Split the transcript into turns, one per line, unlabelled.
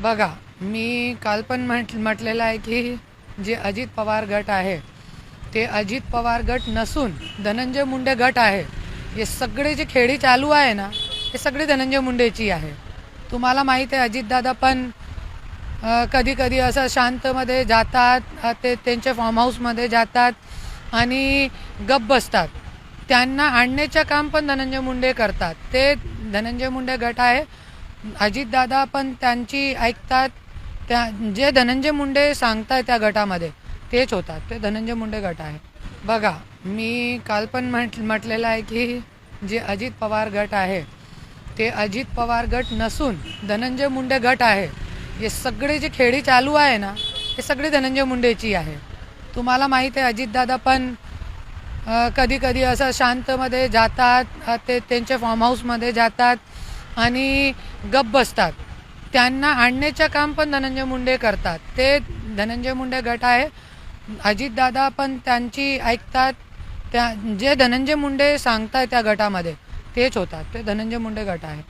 बघा मी काल पण म्हट म्हटलेलं आहे की जे अजित पवार गट आहे ते अजित पवार गट नसून धनंजय मुंडे गट आहे. हे सगळे जे खेळी चालू आहे ना हे सगळे धनंजय मुंडेची आहे. तुम्हाला माहीत आहे अजितदादा पण कधी कधी असं शांतमध्ये जातात ते त्यांच्या फॉर्म हाऊसमध्ये जातात आणि गप बसतात. त्यांना आणण्याचं काम पण धनंजय मुंडे करतात. ते धनंजय मुंडे गट आहे अजितदादा पण त्यांची ऐकतात. त्या जे धनंजय मुंडे सांगताय त्या गटामध्ये तेच होतात. ते धनंजय मुंडे गट आहे. बघा मी काल पण म्हट म्हटलेलं आहे की जे अजित पवार गट आहे ते अजित पवार गट नसून धनंजय मुंडे गट आहे. हे सगळे जे खेळी चालू आहे ना हे सगळे धनंजय मुंडेची आहे. तुम्हाला माहीत आहे अजितदादा पण कधी कधी असं शांतमध्ये जातात ते त्यांच्या फार्म हाऊसमध्ये जातात. आणि गप बसतात. त्यांना आणण्याचं काम पण धनंजय मुंडे करतात. ते धनंजय मुंडे गट आहे. अजितदादा पण त्यांची ऐकतात. त्या जे धनंजय मुंडे सांगताय त्या गटामध्ये तेच होतात. ते धनंजय मुंडे गट आहे.